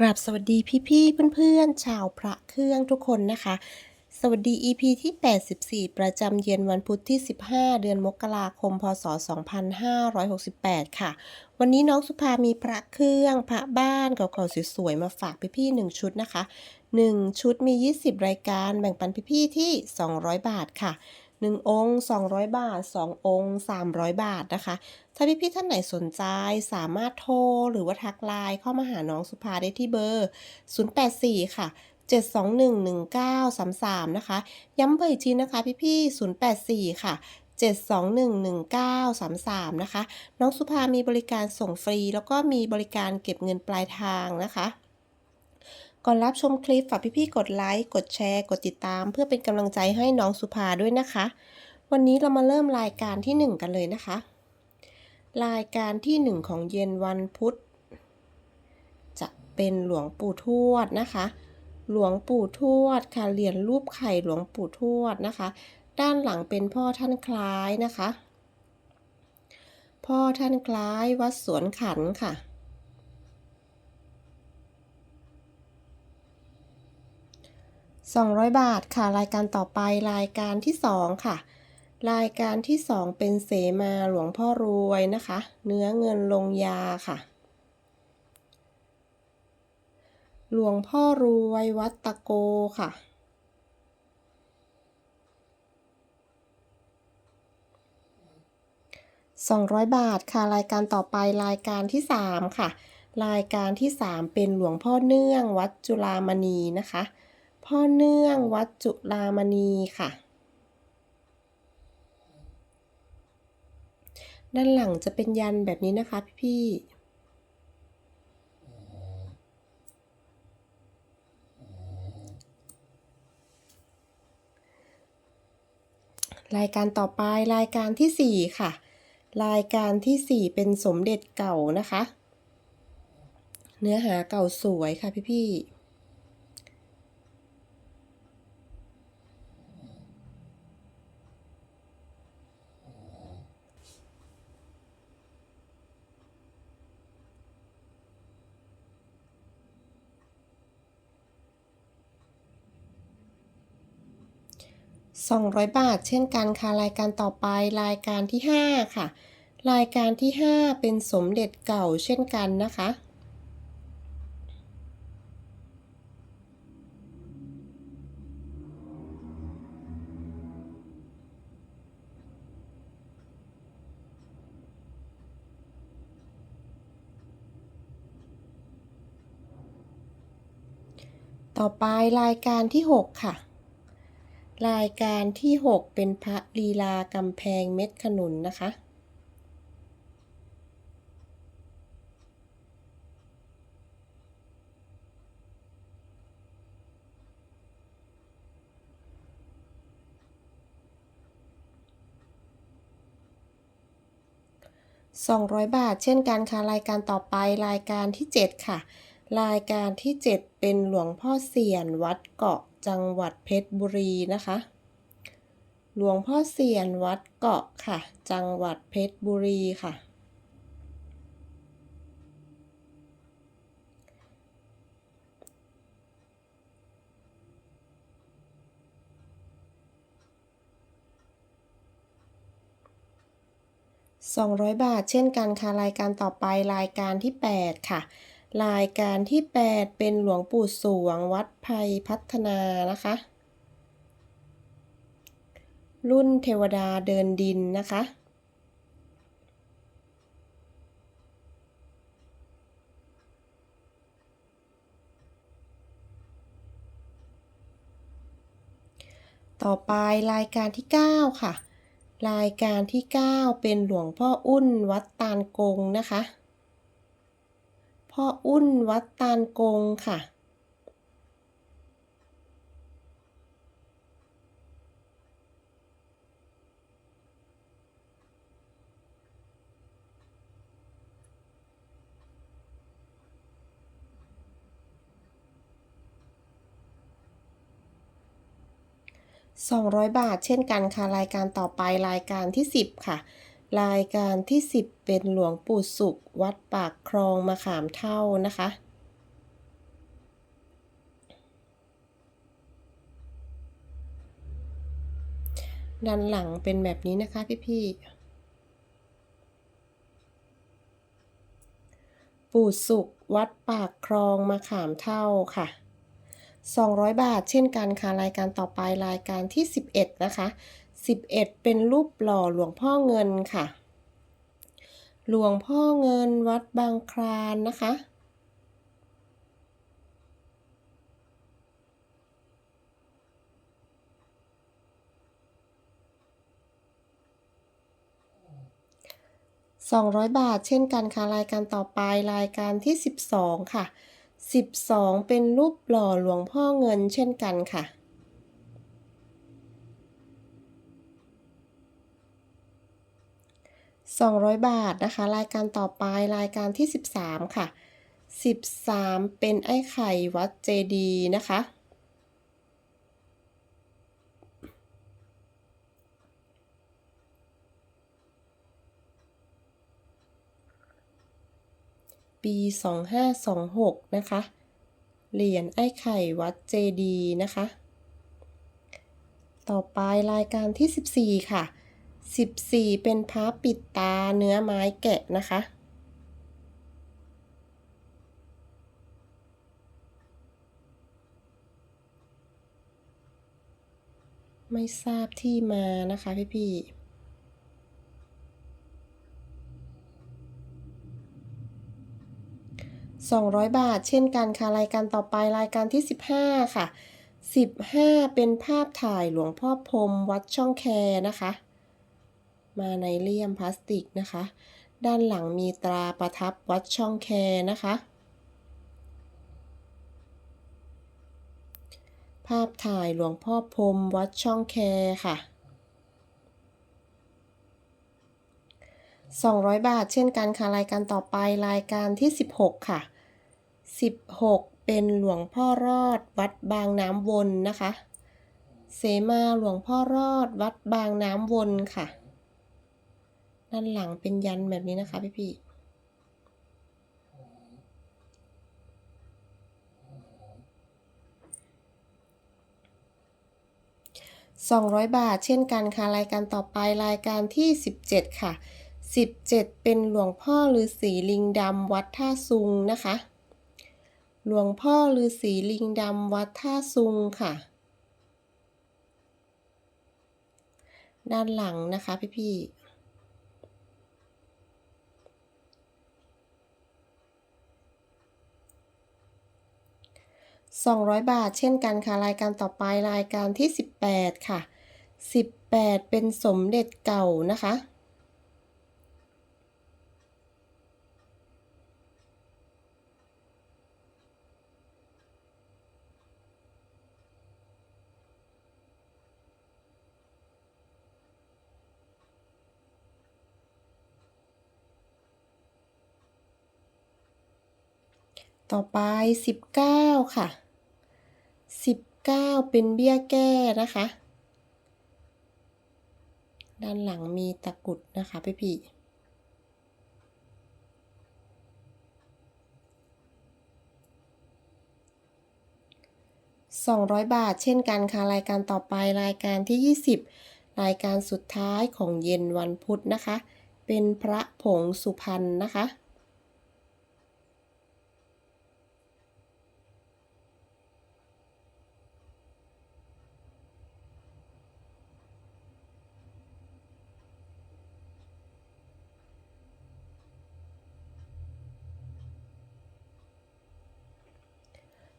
กราบสวัสดีพี่ๆเพื่อนๆ ชาวพระเครื่องทุกคนนะคะ สวัสดี EP ที่ 84 ประจำเย็นวันพุธที่ 15 เดือนมกราคม พศ 2568 ค่ะ วันนี้น้องสุภามีพระเครื่องพระบ้านเก่าๆสวยๆ มาฝากพี่ๆ1ชุดนะคะ 1 ชุดมี 20 รายการแบ่งปันพี่ๆที่ 200 บาทค่ะ 1 องค์ 200 บาท 2 องค์ 300 บาทนะคะ ถ้าพี่ๆท่านไหนสนใจสามารถโทรหรือว่าทักไลน์เข้ามาหาน้องสุภาได้ที่เบอร์ 084 ค่ะ 7211933 นะคะ ย้ำเบอร์อีกทีนะคะพี่ๆ084 ค่ะ7211933 นะคะ น้องสุภามีบริการส่งฟรี แล้วก็มีบริการเก็บเงินปลายทางนะคะ ก่อนรับชมคลิปฝากพี่ๆกดไลค์ กดแชร์ กดติดตาม เพื่อเป็นกำลังใจให้น้องสุภาด้วยนะคะ วันนี้เรามาเริ่มรายการที่ 1 กันเลยนะคะ รายการที่1ของเย็นวันพุธ จะเป็นหลวงปู่ทวดนะคะ หลวงปู่ทวดค่ะเหรียญรูปไข่หลวงปู่ทวดนะคะ ด้านหลังเป็นพ่อท่านคล้ายนะคะ พ่อท่านคล้ายวัดสวนขันค่ะ 200 บาทค่ะรายการต่อไปรายการที่ 2 ค่ะ รายการที่ 2 เป็นเสมาหลวงพ่อรวยนะคะ เนื้อเงินลงยาค่ะ หลวงพ่อรวยวัดตะโกค่ะ 200 บาทค่ะ รายการต่อไปรายการที่ 3 ค่ะ รายการที่ 3 เป็นหลวงพ่อเนื่องวัดจุฬามณีนะคะ พ่อเนื่องวัดจุฬามณีค่ะ ด้านหลังจะเป็นยันแบบนี้นะคะพี่ๆรายการต่อไปรายการที่ 4 ค่ะ รายการที่ 4 เป็นสมเด็จเก่านะคะ เนื้อหาเก่าสวยค่ะพี่ๆ 200 บาท เช่นกันค่ะรายการต่อไปรายการที่ 5 ค่ะ รายการที่ 5 เป็นสมเด็จเก่าเช่นกันนะคะต่อไปรายการที่ 6 ค่ะ รายการที่ 6 เป็นพระลีลากำแพงเม็ดขนุนนะคะ 200 บาทเช่นกันค่ะ รายการต่อไปรายการที่ 7 ค่ะ รายการที่ 7 เป็นหลวงพ่อเสียนวัดเกาะจังหวัดเพชรบุรีนะคะ หลวงพ่อเสียนวัดเกาะค่ะ จังหวัดเพชรบุรีค่ะ 200 บาทเช่นกันค่ะ รายการต่อไปรายการที่ 8 ค่ะ รายการที่ 8 เป็นหลวงปู่สวงวัดไพพัฒนานะคะ รุ่นเทวดาเดินดินนะคะ ต่อไปรายการที่ 9 ค่ะ รายการที่ 9 เป็นหลวงพ่ออุ้นวัดตาลกงนะคะ พ่ออุ้นวัดตาลกงค่ะ 200 บาทเช่นกันค่ะ รายการต่อไปรายการที่ 10 ค่ะ รายการที่ 10 เป็นหลวงปู่สุข วัดปากคลองมะขามเท่านะคะ ด้านหลังเป็นแบบนี้นะคะพี่ๆ ปู่สุข วัดปากคลองมะขามเท่าค่ะ200 บาท เช่นกันค่ะ รายการต่อไปรายการที่ 11 นะคะ 11 เป็นรูปหล่อหลวงพ่อเงินค่ะ หลวงพ่อเงินวัดบางคลานนะคะ200 บาทเช่นกันค่ะ รายการต่อไปรายการที่ 12 ค่ะ 12 เป็นรูปหล่อหลวงพ่อเงินเช่นกันค่ะ 200 บาทนะคะ รายการต่อไปรายการที่ 13 ค่ะ 13 เป็นไอ้ไข่วัดเจดีนะคะ ปี 2526 นะคะ เหรียญไอ้ไข่วัดเจดีนะคะ ต่อไปรายการที่ 14 ค่ะ 14 เป็นพระปิดตาเนื้อไม้แกะนะคะ ไม่ทราบที่มานะคะพี่พี่ๆ200บาท เช่นกันค่ะ รายการต่อไปรายการที่15ค่ะ15เป็นภาพถ่ายหลวงพ่อพรมวัดช่องแคนะคะ มาในเลี่ยมพลาสติกนะคะ ด้านหลังมีตราประทับวัดช่องแคนะคะ ภาพถ่ายหลวงพ่อพรมวัดช่องแคค่ะ 200 บาทเช่นกันค่ะรายการต่อไปรายการที่ 16 ค่ะ 16 เป็นหลวงพ่อรอดวัดบางน้ำวนนะคะ เสมาหลวงพ่อรอดวัดบางน้ำวนค่ะ ด้านหลังเป็นยันแบบนี้นะคะพี่พี่สองร้อยบาทเช่นกันค่ะ รายการต่อไปรายการที่สิบเจ็ดค่ะสิบเจ็ดเป็นหลวงพ่อฤาษีลิงดำวัดท่าซุงนะคะ หลวงพ่อฤาษีลิงดำวัดท่าซุงค่ะ ด้านหลังนะคะพี่พี่ๆ 200 บาท เช่นกันค่ะ รายการต่อไปรายการที่ 18 ค่ะ 18 เป็นสมเด็จเก่านะคะต่อไป 19 ค่ะ 19 เป็นเบี้ยแก้นะคะ ด้านหลังมีตะกุดนะคะพี่พี่200 บาทเช่นกันค่ะ รายการต่อไปรายการที่ 20 รายการสุดท้ายของเย็นวันพุธนะคะ เป็นพระผงสุพรรณนะคะ